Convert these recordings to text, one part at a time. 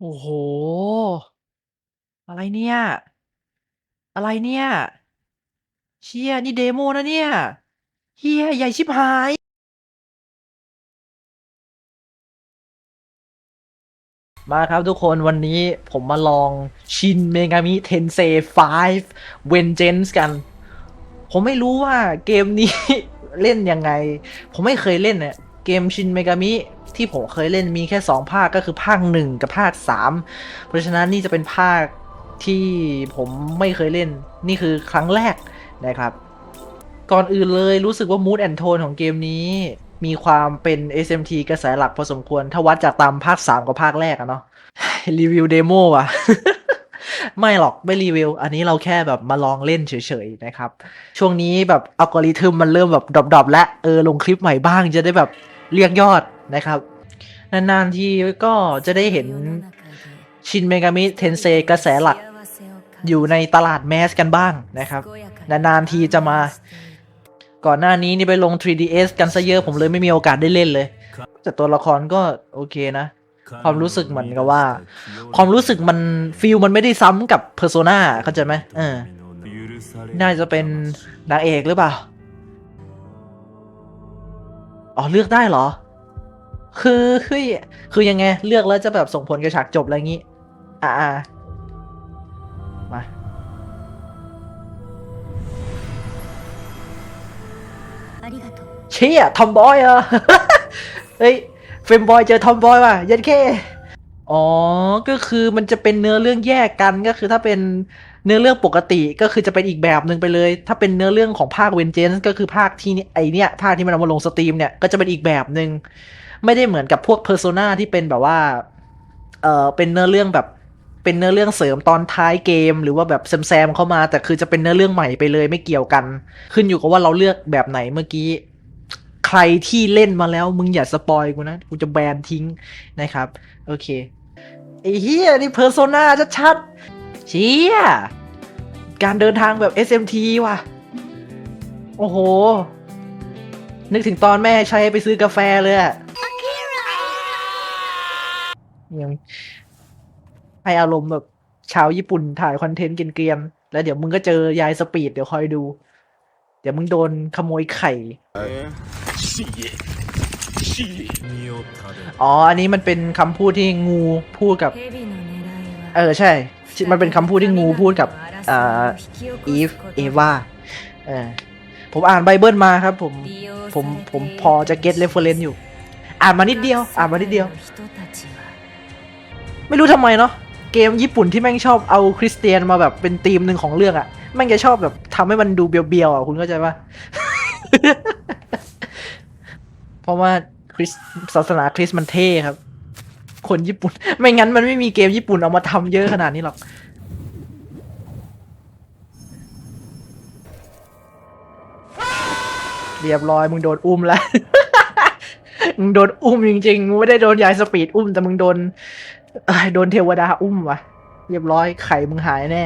โอ้โฮ อะไรเนี่ย อะไรเนี่ย เชี่ย นี่เดโมนะเนี่ยเฮียใหญ่ชิบหาย มาครับทุกคน วันนี้ผมมาลอง Shin Megami Tensei 5 Vengeance กัน ผมไม่รู้ว่าเกม นี้ เล่นยังไง ผมไม่เคยเล่นเนี่ยเกม Shin Megami ที่ผมเคยเล่นมีแค่ 2 ภาคก็คือภาค 1 กับภาค 3 เพราะฉะนั้นนี่จะเป็นภาคที่ผมไม่เคยเล่นนี่คือครั้งแรกนะครับ ก่อนอื่นเลยรู้สึกว่า Mood and Tone ของเกมนี้มีความเป็น SMT กระแสหลักพอสมควร ถ้าวัดจากตามภาค 3 กับภาคแรกอะเนาะรีวิวเดโมว่ะ ไม่หรอกไม่รีวิว อันนี้เราแค่แบบมาลองเล่นเฉยๆนะครับ ช่วงนี้แบบอัลกอริทึมมันเริ่มแบบดรอปๆและเออลงคลิปใหม่บ้างจะได้แบบเรียกยอดนะครับ นานๆทีก็จะได้เห็นชินเมกามิเทนเซกระแสหลักอยู่ในตลาดแมสกันบ้างนะครับ นานๆทีจะมา ก่อนหน้านี้นี่ไปลง 3DS กันซะเยอะผมเลยไม่มีโอกาสได้เล่นเลย แต่ตัวละครก็โอเคนะ ความรู้สึกเหมือนกับว่า ความรู้สึกมันฟิลมันไม่ได้ซ้ำกับ Persona เข้าใจไหมเออน่าจะเป็นนางเอกหรือเปล่า อ๋อ เลือกได้เหรอ คือคือคือยังไง เลือกแล้วจะแบบส่งผลกับฉากจบอะไรงี้ อ่ามาเชี่ยทอมบอยเหรอเฮ้ยเฟมบอยเจอทอมบอยว่ะยันเคอ๋อ ก็คือมันจะเป็นเนื้อเรื่องแยกกันก็คือถ้าเป็นเนื้อเรื่องปกติก็คือจะเป็นอีกแบบหนึ่งไปเลย ถ้าเป็นเนื้อเรื่องของภาคเวนเจนส์ก็คือภาคที่ไอเนี้ยภาคที่มันเอามาลงสตรีมเนี่ยก็จะเป็นอีกแบบหนึ่ง ไม่ได้เหมือนกับพวกเพอร์โซนาที่เป็นแบบว่า เออเป็นเนื้อเรื่องแบบเป็นเนื้อเรื่องเสริมตอนท้ายเกม หรือว่าแบบแซมๆเข้ามา แต่คือจะเป็นเนื้อเรื่องใหม่ไปเลยไม่เกี่ยวกัน ขึ้นอยู่กับว่าเราเลือกแบบไหนเมื่อกี้ ใครที่เล่นมาแล้วมึงอย่าสปอยกูนะกูจะแบนทิ้งนะครับ โอเคไอ้เฮียนี่เพอร์โซนาชัดๆเชียการเดินทางแบบ SMT ว่ะ โอ้โห นึกถึงตอนแม่ใช้ไปซื้อกาแฟเลยอะ ยังให้อารมณ์แบบชาวญี่ปุ่นถ่ายคอนเทนต์เกรียนๆแล้วเดี๋ยวมึงก็เจอยายสปีดเดี๋ยวคอยดู เดี๋ยวมึงโดนขโมยไข่ อ๋อ อันนี้มันเป็นคำพูดที่งูพูดกับ เออใช่ มันเป็นคำพูดที่งูพูดกับอ่ออีฟเอวาผมอ่านไบเบิลมาครับ ผมผมผมพอจะเก็ตเรฟเฟอเรนซ์อยู่ อ่านมานิดเดียว อ่านมานิดเดียว ไม่รู้ทำไมเนาะเกมญี่ปุ่นที่แม่งชอบเอาคริสเตียนมาแบบเป็นธีมหนึ่งของเรื่องอะแม่งจะชอบแบบทำให้มันดูเบียวๆอะคุณเข้าใจปะเพราะว่าคริสศาสนาคริสมันเท่ครับ คนญี่ปุ่น ไม่งั้นมันไม่มีเกมญี่ปุ่นเอามาทำเยอะขนาดนี้หรอกเรียบร้อยมึงโดนอุ้มแล้ว มึงโดนอุ้มจริงๆมึงไม่ได้โดนยายสปีดอุ้มแต่มึงโดนโดนเทวดาอุ้มว่ะเรียบร้อยไข่มึงหายแน่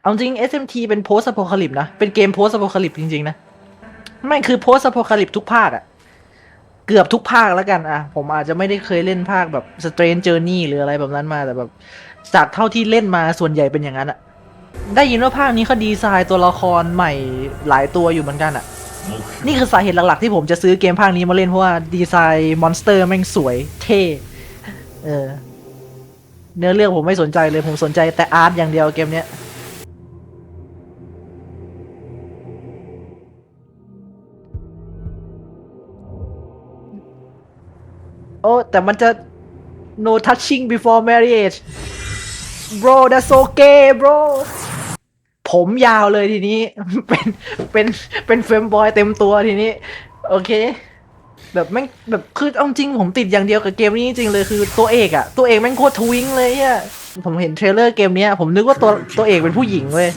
เอาจริง SMT เป็น post apocalypse นะ เป็นเกม post apocalypse จริง ๆ นะไม่คือ post apocalypse ทุกภาคอะเกือบทุกภาคแล้วกันอะผมอาจจะไม่ได้เคยเล่นภาคแบบ strange journey หรืออะไรแบบนั้นมาแต่แบบจากเท่าที่เล่นมาส่วนใหญ่เป็นอย่างนั้นอะได้ยินว่าภาคนี้เขาดีไซน์ตัวละครใหม่หลายตัวอยู่เหมือนกันอะ นี่คือสาเหตุหลักๆที่ผมจะซื้อเกมภาคนี้มาเล่นเพราะว่าดีไซน์มอนสเตอร์แม่งสวยเท่เออเนื้อเรื่องผมไม่สนใจเลยผมสนใจแต่อาร์ตอย่างเดียวเกมเนี้ยโอ้แต่มันจะ no touching before marriage bro that's okay bro ผมยาวเลยทีนี้ เป็นเป็นเป็นเฟรมบอยเต็มตัวทีนี้ โอเค แบบแม่งแบบคือเอาจริงผมติดอย่างเดียวกับเกมนี้จริงเลยคือตัวเอกอะตัวเอกแม่งโคตรทวิงเลยอะผมเห็นเทรลเลอร์เกมเนี้ยผมนึกว่าตัวตัวเอกเป็นผู้หญิงเว้ย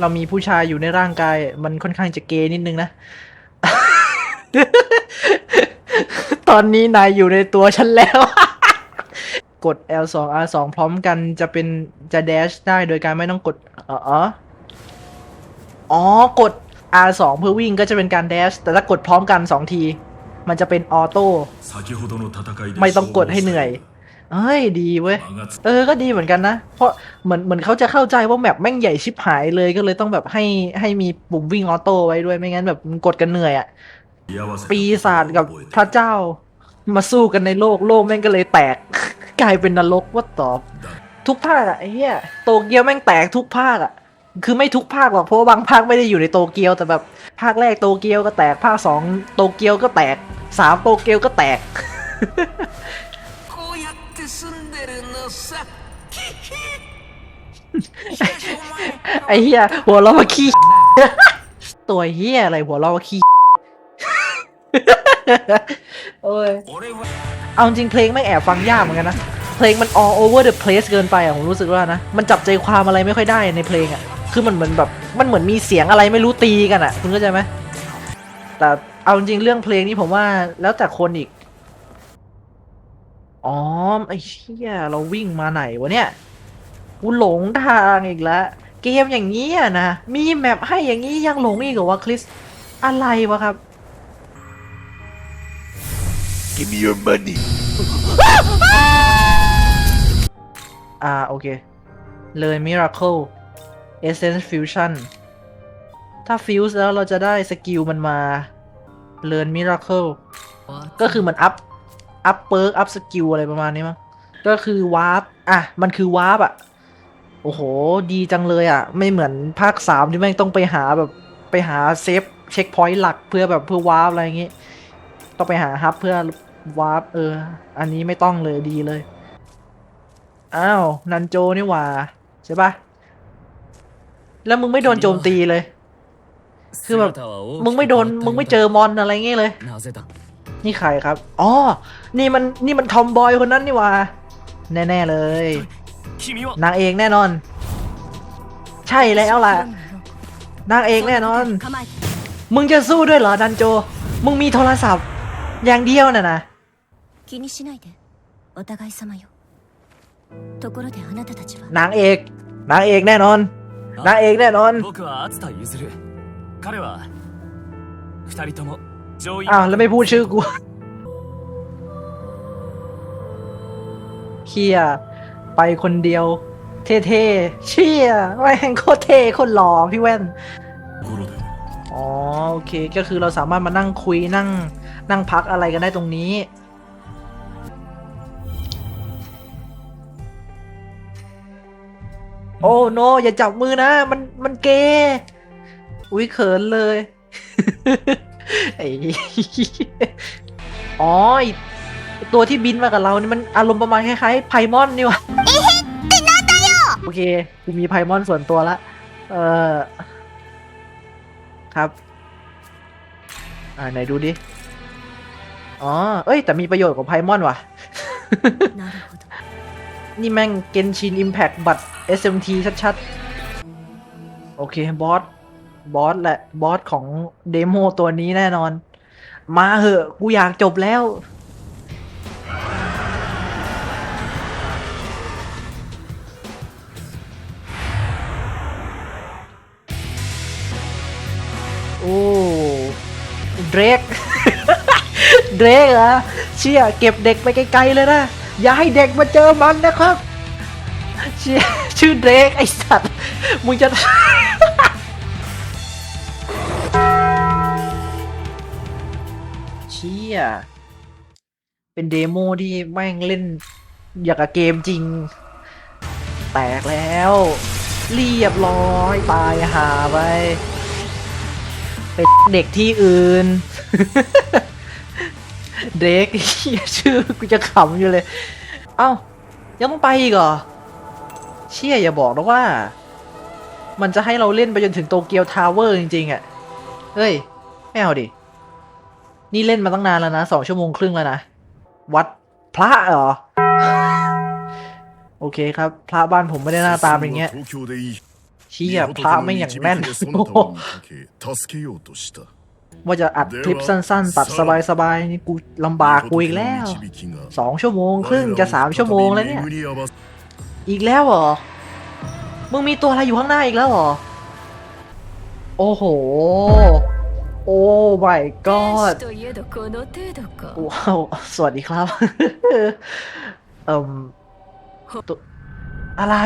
เรามีผู้ชายอยู่ในร่างกาย มันค่อนข้างจะเกย์นิดนึงนะ ตอนนี้นายอยู่ในตัวฉันแล้ว กด L2 R2 พร้อมกันจะเป็นจะแดชได้โดยการไม่ต้องกดอ๋ออ๋อกด R2 เพื่อวิ่งก็จะเป็นการแดชแต่ถ้ากดพร้อมกัน 2 ที มันจะเป็นออโต้ไม่ต้องกดให้เหนื่อยเอ้ยดีเว้ย เออก็ดีเหมือนกันนะ เพราะเหมือนเหมือนเขาจะเข้าใจว่าแมปแม่งใหญ่ชิบหายเลยก็เลยต้องแบบให้ให้มีปุ่มวิ่งออโต้ไว้ด้วยไม่งั้นแบบกดกันเหนื่อยอะปีศาจกับพระเจ้ามาสู้กันในโลกโลกแม่งก็เลยแตก กลายเป็นนรกว่าตอบ ทุกภาคอะไอ้เหี้ยโตเกียวแม่งแตกทุกภาคอะคือไม่ทุกภาคหรอกเพราะบางภาคไม่ได้อยู่ในโตเกียวแต่แบบภาคแรกโตเกียวก็แตกภาคสองโตเกียวก็แตกสามโตเกียวก็แตกไอ้เหี้ยหัวเราะมขี้ตัวเหี้ยอะไรหัวเราะมขี้โอ้ย เอาจริงเพลงไม่แอบฟังยากเหมือนกันนะ เพลงมัน all over the place เกินไปอะผมรู้สึกว่านะ มันจับใจความอะไรไม่ค่อยได้ในเพลงอะคือมันเหมือนแบบมันเหมือนมีเสียงอะไรไม่รู้ตีกันอะคุณเข้าใจไหมแต่เอาจริงเรื่องเพลงนี้ผมว่าแล้วแต่คนอีก อ๋อไอ้เชี่ยเราวิ่งมาไหนวะเนี่ยกูหลงทางอีกแล้วเกมอย่างนี้อะนะ มีแมปให้อย่างนี้ยังหลงอีกเหรอวะคริส อะไรวะครับ Give me your money. อ่าโอเค เลย Miracle Essence Fusion ถ้า Fuse แล้วเราจะได้สกิลมันมาเลิน Miracle ก็คือมันอัพ อัพเปิร์กอัพสกิลอะไรประมาณนี้มั้งก็คือวาร์ปอะ มันคือวาร์ปอะ โอ้โห ดีจังเลยอะ ไม่เหมือนภาคสามที่แม่งต้องไปหาแบบไปหาเซฟเช็คพอยต์หลักเพื่อแบบเพื่อวาร์ปอะไรอย่างงี้ ต้องไปหาฮับเพื่อ วาร์ปเออ อันนี้ไม่ต้องเลยดีเลย อ้าว นันโจนี่หว่า ใช่ปะแล้วมึงไม่โดนโจมตีเลย คือแบบ มึงไม่โดน มึงไม่เจอมอนอะไรเงี้ยเลย นี่ใครครับ อ๋อ นี่มัน นี่มันทอมบอยคนนั้นนี่ว่า แน่ๆเลย นางเอกแน่นอน ใช่แล้วล่ะ นางเอกแน่นอน มึงจะสู้ด้วยเหรอดันโจ มึงมีโทรศัพท์ อย่างเดียวน่ะนะ 気にしないでお互い様よところであなたたちは นางเอก นางเอกแน่นอน นางเอกแน่นอน 僕は熱田譲彼は二人とも上位 อ้าวแล้วไม่พูดชื่อกู เฮียไปคนเดียว เท่ๆ เชี่ยแม่งโคตรเท่โคตรหล่อพี่แว่น 頃で อ๋อ โอเค ก็คือเราสามารถมานั่งคุยนั่ง นั่งพักอะไรกันได้ตรงนี้ โอ้โนอย่าจับมือนะ มันมันเกยอุ้ยเขินเลยไอ้อ๋อตัวที่บินมากับเรานี่มันอารมณ์ประมาณคล้ายๆไพมอนนี่วะโอเคกูมีไพมอนส่วนตัวละ เออครับ อ่าไหนดูดิ อ๋อ เอ้ย แต่มีประโยชน์กว่าไพมอนว่ะ นี่แม่งเกนชินอิมแพ t บัตร SMT ชัดๆ โอเค บอส บอสแหละ บอสของเดโมตัวนี้แน่นอน มาเหอะ กูอยากจบแล้ว โอ้เดรก เดรกเหรอเชี่ยเก็บเด็กไปไกลๆเลยนะ อย่าให้เด็กมาเจอมันนะครับเชี่ยชื่อเดรกไอสัตว์ มึงจะเชี่ยเป็นเดโมที่แม่งเล่น อยากกับเกมจริง แตกแล้ว เรียบร้อย ตายหาไป เป็นเด็กที่อื่น เด็กชื่อกูจะขำอยู่เลย เอ้า ยังต้องไปอีกเหรอ เชี่ยอย่าบอกนะว่า มันจะให้เราเล่นไปจนถึงโตเกียวทาวเวอร์จริงๆอะ เฮ้ย ไม่เอาดิ นี่เล่นมาตั้งนานแล้วนะสองชั่วโมงครึ่งแล้วนะ วัดพระเหรอ โอเคครับ พระบ้านผมไม่ได้หน้าตามอย่างเงี้ยเชี่ยพระไม่อย่างแม่นโอ้ ว่าจะอัดคลิปสั้นๆ ตัดสบายๆนี่กูลำบากกูอีกแล้วสองชั่วโมงครึ่งจะสามชั่วโมงแล้วเนี่ย อีกแล้วเหรอ มึงมีตัวอะไรอยู่ข้างหน้าอีกแล้วเหรอ โอ้โห โอ้ไม่กอดว้าว สวัสดีครับ เอ่มอะไร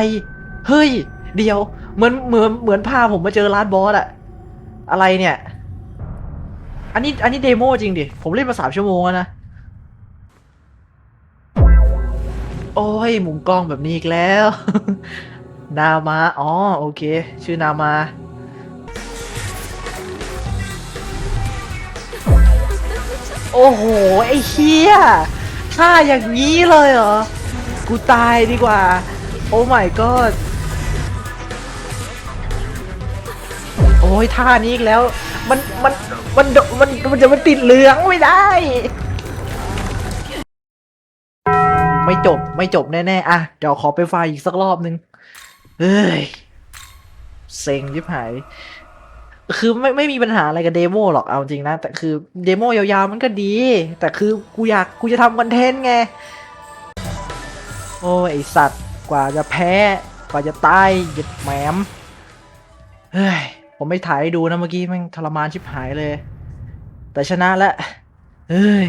เฮ้ย เดี๋ยว เหมือนเหมือนเหมือนพาผมมาเจอร้านบอสอะอะไรเนี่ย อันนี้อันนี้เดโมจริงดิ ผมเล่นมาสามชั่วโมงแล้วนะ โอ้ยมุมกล้องแบบนี้อีกแล้ว นามา อ๋อ โอเค ชื่อนามา โอ้โห ไอ้เฮียฆ่าอย่างนี้เลยเหรอ กูตายดีกว่า โอ้ my god โอ้ยท่านี้อีกแล้ว มัน มัน มันโดมันมันจะมันติดเหลืองไม่ได้ ไม่จบไม่จบแน่ๆอะเดี๋ยวขอไปไฟอีกสักรอบนึงเฮ้ยเซ็งยิบหาย คือไม่ไม่มีปัญหาอะไรกับเดโมหรอกเอาจริงนะ แต่คือเดโมยาวๆมันก็ดี แต่คือกูอยากกูจะทำคอนเทนต์ไง โอ้ยไอสัตว์กว่าจะแพ้ กว่าจะตายหยิบแหมมเฮ้ย ผมไม่ถ่ายให้ดูนะเมื่อกี้แม่งทรมานชิบหายเลย แต่ชนะแล้ว เฮ้ย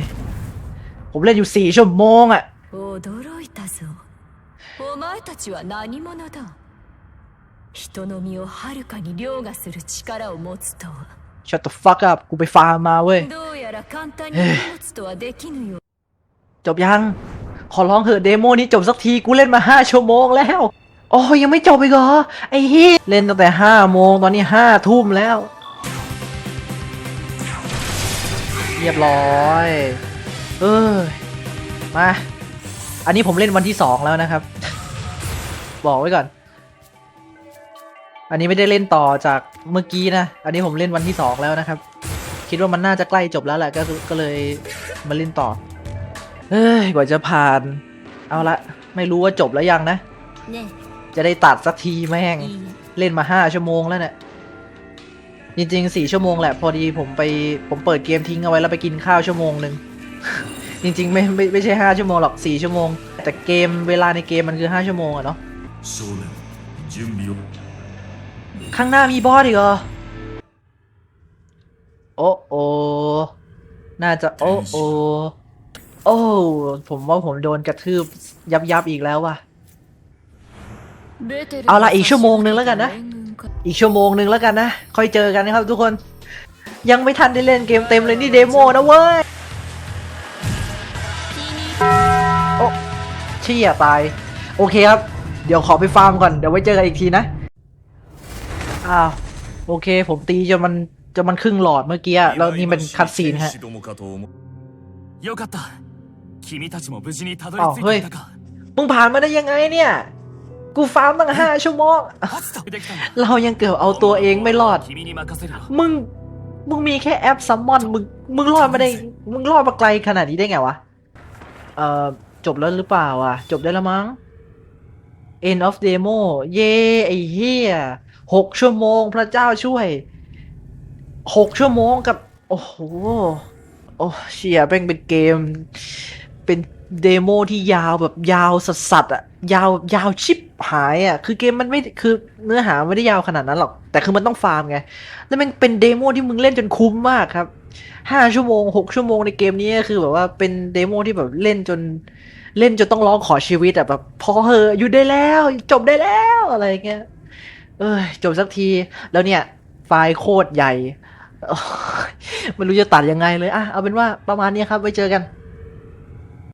ผมเล่นอยู่สี่ชั่วโมงอะ 驚いたぞお前たちは何者だ人の身をはるかに凌駕する力を持つとは shut the fuck up กูไปฟาร์มมาเว้ย どうやら簡単に持つとはできぬよ จบยัง ขอร้องเถอะเดโมนี้จบสักที กูเล่นมาห้าชั่วโมงแล้ว โอ้ยยังไม่จบอีกเหรอ ไอ้เฮียเล่นตั้งแต่ห้าโมงตอนนี้ห้าทุ่มแล้ว เรียบร้อย เออมา อันนี้ผมเล่นวันที่สองแล้วนะครับ บอกไว้ก่อน อันนี้ไม่ได้เล่นต่อจากเมื่อกี้นะ อันนี้ผมเล่นวันที่สองแล้วนะครับ คิดว่ามันน่าจะใกล้จบแล้วแหละก็ก็เลยมาเล่นต่อ เฮ้ยกว่าจะผ่าน เอาละ ไม่รู้ว่าจบแล้วยังนะね จะได้ตัดสักทีแม่ง เล่นมาห้าชั่วโมงแล้วเนี่ย จริงๆสี่ชั่วโมงแหละ พอดีผมไปผมเปิดเกมทิ้งเอาไว้แล้วไปกินข้าวชั่วโมงหนึ่ง จริงๆ ไม่ไม่ไม่ใช่ห้าชั่วโมงหรอกสี่ชั่วโมง แต่เกมเวลาในเกมมันคือห้าชั่วโมงอะเนาะข้างหน้ามีบอสอีกเหรอ โอ้โอน่าจะโอ้โอโอ้ ผมว่าผมโดนกระทืบยับยับอีกแล้วว่ะ เอาละอีกชั่วโมงหนึ่งแล้วกันนะ อีกชั่วโมงหนึ่งแล้วกันนะ ค่อยเจอกันนะครับทุกคน ยังไม่ทันได้เล่นเกมเต็มเลยนี่เดโมนะเว้ย โอ้เชี่ยตาย โอเคครับ เดี๋ยวขอไปฟาร์มก่อน เดี๋ยวไว้เจอกันอีกทีนะ อ้าว โอเค ผมตีจนมันจนมันครึ่งหลอดเมื่อกี้ แล้วนี่มันคัดซีนฮะอ้าวเฮ้ยมึงผ่านมาได้ยังไงเนี่ย กูฟาร์มตั้งห้าชั่วโมง เรายังเกือบเอาตัวเองไม่รอด มึง มึงมีแค่แอปซัมมอน มึง มึงรอดมาได้ มึงรอดมาไกลขนาดนี้ได้ไงวะ เอ่อ จบแล้วหรือเปล่าอะ จบได้แล้วมั้ง End of demo เย่ไอ้เหี้ยหกชั่วโมงพระเจ้าช่วยหกชั่วโมงกับ โอ้โห โอ้เชียแม่งเป็นเกม เป็น เดโมที่ยาวแบบยาวสัสๆอะยาวยาวชิบหายอะคือเกมมันไม่คือเนื้อหาไม่ได้ยาวขนาดนั้นหรอก แต่คือมันต้องฟาร์มไง แล้วมันเป็นเดโมที่มึงเล่นจนคุ้มมากครับห้าชั่วโมงหกชั่วโมงในเกมนี้คือแบบว่าเป็นเดโมที่แบบเล่นจนเล่นจนต้องร้องขอชีวิตอะแบบพอเหอะอยู่ได้แล้ว จบได้แล้วอะไรเงี้ยเอ้ยจบสักทีแล้วเนี่ย ไฟล์โคตรใหญ่ไม่รู้จะตัดยังไงเลยอะเอาเป็นว่าประมาณนี้ครับไว้เจอกัน